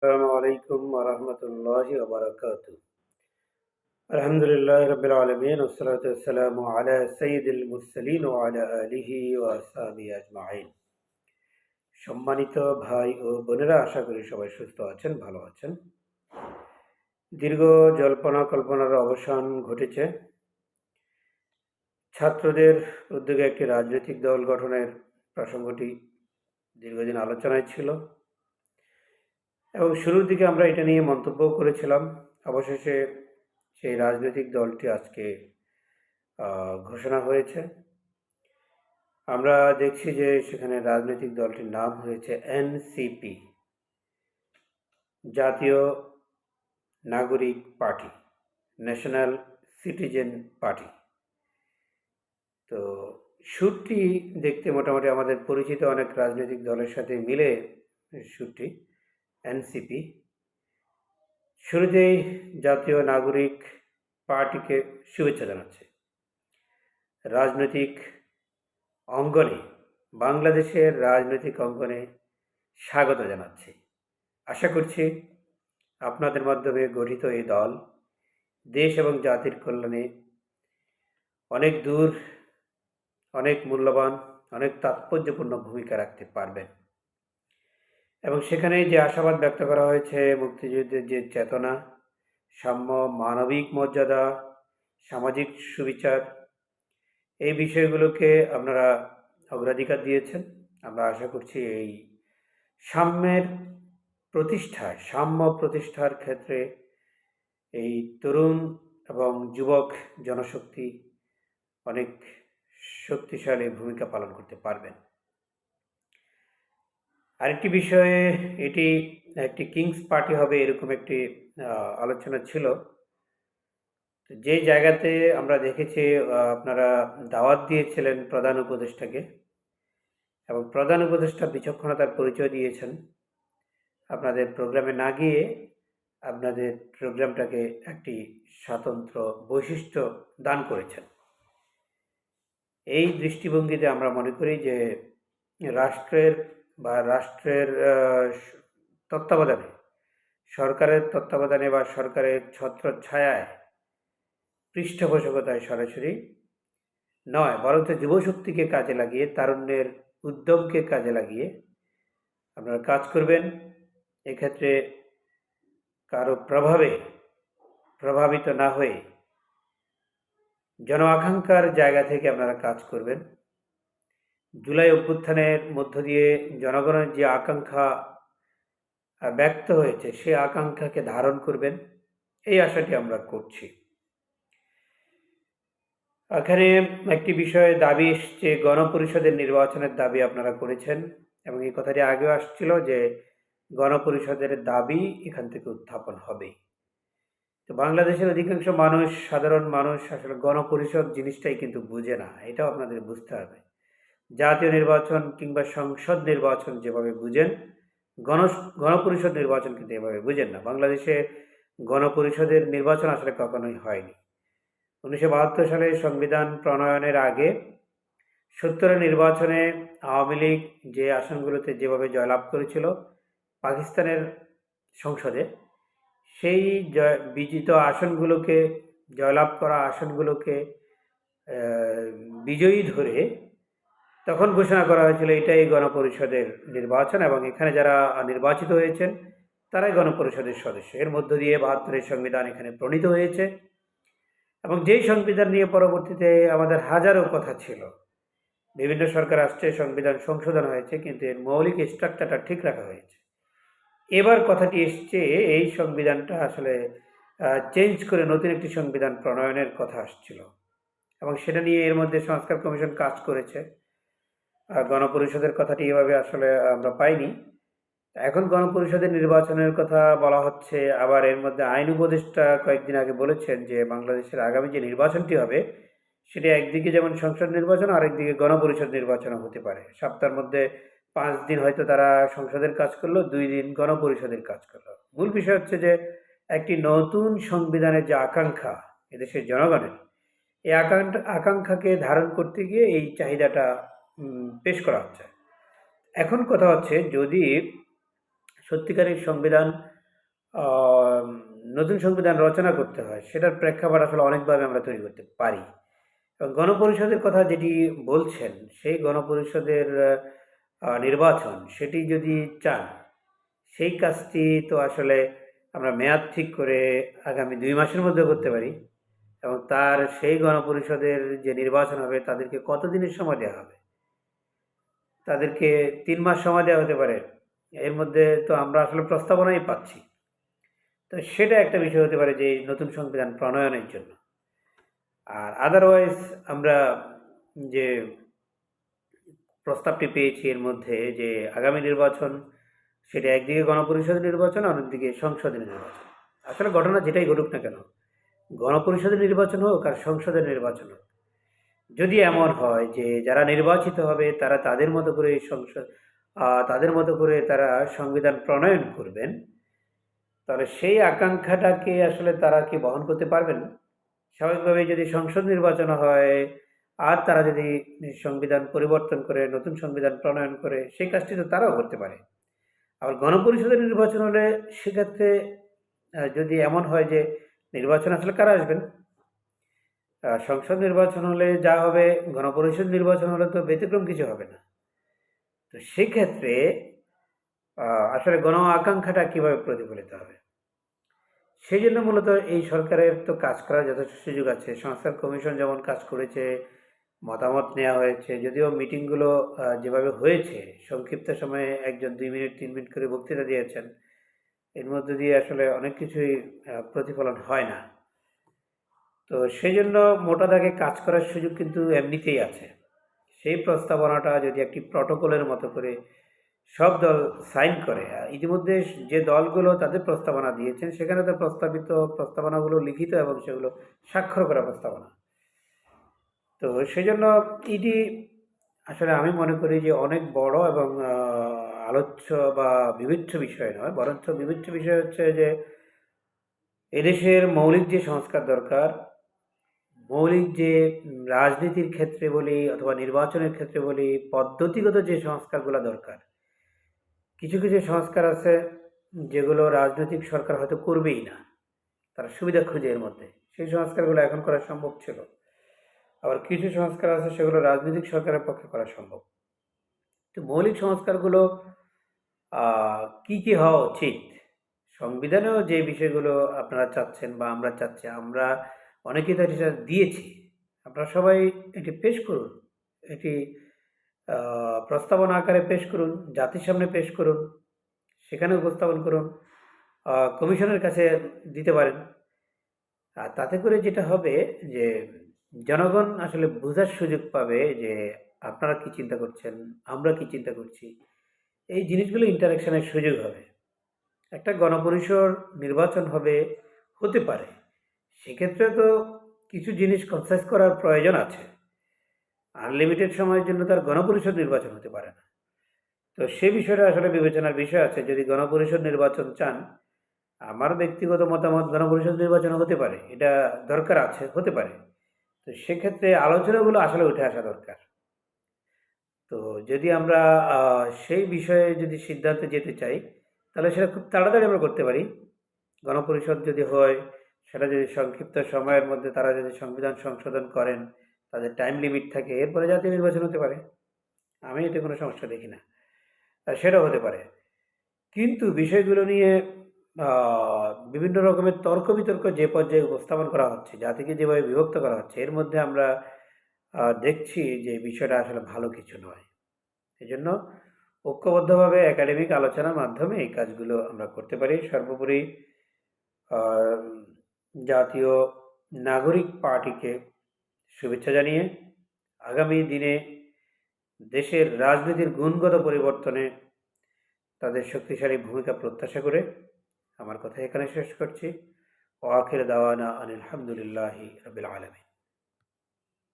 السلام عليكم ورحمة الله وبركاته الحمد لله رب العالمين والصلاة والسلام على سيد المرسلين وعلى آله وأصحابه أجمعين সম্মানিত ভাই ও বোনেরা আশা করি সবাই সুস্থ আছেন ভালো আছেন দীর্ঘ জল্পনা কল্পনার অবসান ঘটেছে ছাত্রদের উদ্যোগে একটি রাজনৈতিক দল গঠনের প্রসঙ্গটি দীর্ঘদিন আলোচনায় ছিল এবং শুরুর দিকে আমরা এটা নিয়ে মন্তব্য করেছিলাম। অবশেষে সেই রাজনৈতিক দলটি আজকে ঘোষণা হয়েছে। আমরা দেখছি যে সেখানে রাজনৈতিক দলটির নাম হয়েছে এনসিপি, জাতীয় নাগরিক পার্টি, ন্যাশনাল সিটিজেন পার্টি। তো সুরটি দেখতে মোটামুটি আমাদের পরিচিত অনেক রাজনৈতিক দলের সাথে মিলে সুরটি। এনসিপি। শুরুতেই জাতীয় নাগরিক পার্টিকে শুভেচ্ছা জানাচ্ছে। রাজনৈতিক অঙ্গনে, বাংলাদেশের রাজনৈতিক অঙ্গনে স্বাগত জানাচ্ছি। আশা করছি আপনাদের মাধ্যমে গঠিত এই দল দেশ এবং জাতির কল্যাণে অনেক দূর, অনেক মূল্যবান, অনেক তাৎপর্যপূর্ণ ভূমিকা রাখতে পারবেন এবং সেখানে যে আশাবাদ ব্যক্ত করা হয়েছে মুক্তিযুদ্ধের যে চেতনা, সাম্য, মানবিক মর্যাদা, সামাজিক সুবিচার, এই বিষয়গুলোকে আপনারা অগ্রাধিকার দিয়েছেন। আমরা আশা করছি এই সাম্যের প্রতিষ্ঠায়, সাম্য প্রতিষ্ঠার ক্ষেত্রে এই তরুণ এবং যুবক জনশক্তি অনেক শক্তিশালী ভূমিকা পালন করতে পারবেন। আরেকটি বিষয়ে এটি একটি কিংস পার্টি হবে এরকম একটি আলোচনা ছিল। যে জায়গাতে আমরা দেখেছি আপনারা দাওয়াত দিয়েছিলেন প্রধান উপদেষ্টাকে এবং প্রধান উপদেষ্টা বিচক্ষণতার পরিচয় দিয়েছেন। আপনাদের প্রোগ্রামে না গিয়ে আপনাদের প্রোগ্রামটাকে একটি স্বতন্ত্র বৈশিষ্ট্য দান করেছেন। এই দৃষ্টিভঙ্গিতে আমরা মনে করি যে রাষ্ট্রের বা রাষ্ট্রের তত্ত্বাবধানে, সরকারের তত্ত্বাবধানে বা সরকারের ছত্র ছায়ায় পৃষ্ঠপোষকতায় সরাসরি নয়, বরঞ্চ যুবশক্তিকে কাজে লাগিয়ে, তারুণ্যের উদ্যমকে কাজে লাগিয়ে আপনারা কাজ করবেন। এক্ষেত্রে কারও প্রভাবে, প্রভাবিত না হয়ে জন আকাঙ্ক্ষার জায়গা থেকে আপনারা কাজ করবেন। জুলাই অভ্যুত্থানের মধ্য দিয়ে জনগণের যে আকাঙ্ক্ষা ব্যক্ত হয়েছে, সে আকাঙ্ক্ষাকে ধারণ করবেন, এই আশাটি আমরা করছি। এখানে একটি বিষয়ে দাবি এসছে, গণপরিষদের নির্বাচনের দাবি আপনারা করেছেন এবং এই কথাটি আগেও আসছিল যে গণপরিষদের দাবি এখান থেকে উত্থাপন হবে। তো বাংলাদেশের অধিকাংশ মানুষ, সাধারণ মানুষ আসলে গণপরিষদ জিনিসটাই কিন্তু বুঝে না, এটাও আপনাদের বুঝতে হবে। জাতীয় নির্বাচন কিংবা সংসদ নির্বাচন যেভাবে বুঝেন, গণ, গণপরিষদ নির্বাচন কিন্তু এভাবে বুঝেন না। বাংলাদেশে গণপরিষদের নির্বাচন আসলে কখনোই হয়নি। উনিশশো বাহাত্তর সালে সংবিধান প্রণয়নের আগে সত্তরের নির্বাচনে আওয়ামী লীগ যে আসনগুলোতে যেভাবে জয়লাভ করেছিল পাকিস্তানের সংসদে, সেই জয়, বিজিত আসনগুলোকে, জয়লাভ করা আসনগুলোকে বিজয়ী ধরে তখন ঘোষণা করা হয়েছিল, এটাই গণপরিষদের নির্বাচন এবং এখানে যারা নির্বাচিত হয়েছেন, তারাই গণপরিষদের সদস্য। এর মধ্য দিয়ে বাহাত্তরের সংবিধান এখানে প্রণীত হয়েছে এবং যেই সংবিধান নিয়ে পরবর্তীতে আমাদের হাজারো কথা ছিল, বিভিন্ন সরকার আসছে, সংবিধান সংশোধন হয়েছে, কিন্তু এর মৌলিক স্ট্রাকচারটা ঠিক রাখা হয়েছে। এবার কথাটি এসছে, এই সংবিধানটা আসলে চেঞ্জ করে নতুন একটি সংবিধান প্রণয়নের কথা আসছিল এবং সেটা নিয়ে এর মধ্যে সংস্কার কমিশন কাজ করেছে। গণপরিষদের কথাটি এভাবে আসলে আমরা পাইনি। এখন গণপরিষদের নির্বাচনের কথা বলা হচ্ছে, আবার এর মধ্যে আইন উপদেষ্টা কয়েকদিন আগে বলেছেন যে বাংলাদেশের আগামী যে নির্বাচনটি হবে, সেটি একদিকে যেমন সংসদ নির্বাচন, আরেকদিকে গণপরিষদ নির্বাচনও হতে পারে। সপ্তাহের মধ্যে পাঁচ দিন হয়তো তারা সংসদের কাজ করল, দুই দিন গণপরিষদের কাজ করল। মূল বিষয় হচ্ছে যে একটি নতুন সংবিধানের যে আকাঙ্ক্ষা এদেশের জনগণের, এই আকাঙ্ক্ষা আকাঙ্ক্ষাকে ধারণ করতে গিয়ে এই চাহিদাটা পেশ করা হচ্ছে। এখন কথা হচ্ছে যদি সত্যিকারের সংবিধান নতুন সংবিধান রচনা করতে হয়, সেটার প্রেক্ষাপট আসলে অনেকভাবে আমরা তৈরি করতে পারি। গণপরিষদের কথা যেটি বলছেন, সেই গণপরিষদের নির্বাচন সেটি যদি চান, সেই কাজটি তো আসলে আমরা মেয়াদ ঠিক করে আগামী দুই মাসের মধ্যে করতে পারি। এবং তার সেই গণপরিষদের যে নির্বাচন হবে, তাদেরকে কতদিনের সময় দেওয়া হবে? তাদেরকে তিন মাস সময় দেওয়া হতে পারে। এর মধ্যে তো আমরা আসলে প্রস্তাবনাই পাচ্ছি। তো সেটা একটা বিষয় হতে পারে যে নতুন সংবিধান প্রণয়নের জন্য। আর আদারওয়াইজ আমরা যে প্রস্তাবটি পেয়েছি এর মধ্যে যে আগামী নির্বাচন, সেটা একদিকে গণপরিষদ নির্বাচন, অন্যদিকে সংসদের নির্বাচন। আসলে ঘটনা যেটাই ঘটুক না কেন, গণপরিষদের নির্বাচন হোক আর সংসদের নির্বাচন হোক যদি এমন হয় যে যারা নির্বাচিত হবে, তারা তাদের মতো করে সংসদ তাদের মতো করে তারা সংবিধান প্রণয়ন করবেন, তাহলে সেই আকাঙ্ক্ষাটাকে আসলে তারা কি বহন করতে পারবেন? স্বাভাবিকভাবে যদি সংসদ নির্বাচন হয়, আর তারা যদি সংবিধান পরিবর্তন করে, নতুন সংবিধান প্রণয়ন করে, সেই কাজটি তো তারাও করতে পারে। আবার গণপরিষদের নির্বাচন হলে সেক্ষেত্রে যদি এমন হয় যে নির্বাচন আসলে কারা আসবেন? সংসদ নির্বাচন হলে যা হবে, গণপরিষদ নির্বাচন হলে তো ব্যতিক্রম কিছু হবে না। তো সেক্ষেত্রে আসলে গণ আকাঙ্ক্ষাটা কীভাবে প্রতিফলিত হবে? সেই জন্য মূলত এই সরকারের তো কাজ করার যথেষ্ট সুযোগ আছে। সংস্কার কমিশন যেমন কাজ করেছে, মতামত নেওয়া হয়েছে, যদিও মিটিংগুলো যেভাবে হয়েছে, সংক্ষিপ্ত সময়ে একজন দুই মিনিট, তিন মিনিট করে বক্তৃতা দিয়েছেন, এর মধ্যে দিয়ে আসলে অনেক কিছুই প্রতিফলন হয় না। তো সেই জন্য মোটা দাগে কাজ করার সুযোগ কিন্তু এমনিতেই আছে। সেই প্রস্তাবনাটা যদি একটি প্রটোকলের মতো করে সব দল সাইন করে ইতিমধ্যে যে দলগুলো তাদের প্রস্তাবনা দিয়েছেন, সেখানে তো প্রস্তাবিত প্রস্তাবনাগুলো লিখিত এবং সেগুলো স্বাক্ষর করা প্রস্তাবনা। তো সেই জন্য এটি আসলে আমি মনে করি যে অনেক বড় এবং আলোচ্য বা বিবেচ্য বিষয় নয়, বরঞ্চ বিবেচ্য বিষয় হচ্ছে যে এদেশের মৌলিক যে সংস্কার দরকার মৌলিক যে রাজনীতির ক্ষেত্রে বলি অথবা নির্বাচনের ক্ষেত্রে বলি, পদ্ধতিগত যে সংস্কারগুলো দরকার, কিছু কিছু সংস্কার আছে যেগুলো রাজনৈতিক সরকার হয়তো করবেই না, তারা সুবিধা খুঁজে এর মধ্যে, সেই সংস্কারগুলো এখন করা সম্ভব ছিল। আবার কিছু সংস্কার আছে সেগুলো রাজনৈতিক সরকারের পক্ষে করা সম্ভব। তো মৌলিক সংস্কারগুলো কি কি হওয়া উচিত? সংবিধানেও যে বিষয়গুলো আপনারা চাচ্ছেন বা আমরা চাচ্ছি, আমরা অনেকেই তার এটা দিয়েছে। আপনারা সবাই এটি পেশ করুন। এটি প্রস্তাবনা আকারে পেশ করুন, জাতির সামনে পেশ করুন, সেখানে উপস্থাপন করুন কমিশনের কাছে দিতে পারেন। আর তাতে করে যেটা হবে যে, জনগণ আসলে বোঝার সুযোগ পাবে যে, আপনারা কি চিন্তা করছেন, আমরা কি চিন্তা করছি, এই জিনিসগুলো ইন্টারাকশনের সুযোগ হবে। একটা গণপরিসর নির্বাচন হবে, হতে পারে। সেক্ষেত্রে তো কিছু জিনিস কনসাস করার প্রয়োজন আছে। আনলিমিটেড সময়ের জন্য তার গণপরিষদ নির্বাচন হতে পারে না। তো সে বিষয়টা আসলে বিবেচনার বিষয় আছে। যদি গণপরিষদ নির্বাচন চান, আমার ব্যক্তিগত মতামত গণপরিষদ নির্বাচন হতে পারে। এটা দরকার আছে, হতে পারে। তো সেক্ষেত্রে আলোচনাগুলো আসলে উঠে আসা দরকার। তো যদি আমরা সেই বিষয়ে যদি সিদ্ধান্তে যেতে চাই, তাহলে সেটা খুব তাড়াতাড়ি আমরা করতে পারি। গণপরিষদ যদি হয় সেটা যদি সংক্ষিপ্ত সময়ের মধ্যে তারা যদি সংবিধান সংশোধন করেন, তাদের টাইম লিমিট থাকে, এরপরে জাতীয় নির্বাচন হতে পারে। আমি এতে কোনো সমস্যা দেখি না। সেটাও হতে পারে। কিন্তু বিষয়গুলো নিয়ে বিভিন্ন রকমের তর্ক বিতর্ক যে পর্যায়ে উপস্থাপন করা হচ্ছে, জাতিকে যেভাবে বিভক্ত করা হচ্ছে, এর মধ্যে আমরা দেখছি যে বিষয়টা আসলে ভালো কিছু নয়। এই জন্য ঐক্যবদ্ধভাবে একাডেমিক আলোচনার মাধ্যমে এই কাজগুলো আমরা করতে পারি। সর্বোপরি জাতীয় নাগরিক পার্টিকে শুভেচ্ছা জানিয়ে আগামী দিনে দেশের রাজনীতির গুণগত পরিবর্তনে তাদের শক্তিশালী ভূমিকা প্রত্যাশা করে আমার কথা এখানে শেষ করছি। ওয়াখির দাওয়ানা আনিল হামদুলিল্লাহি রবিল আলমী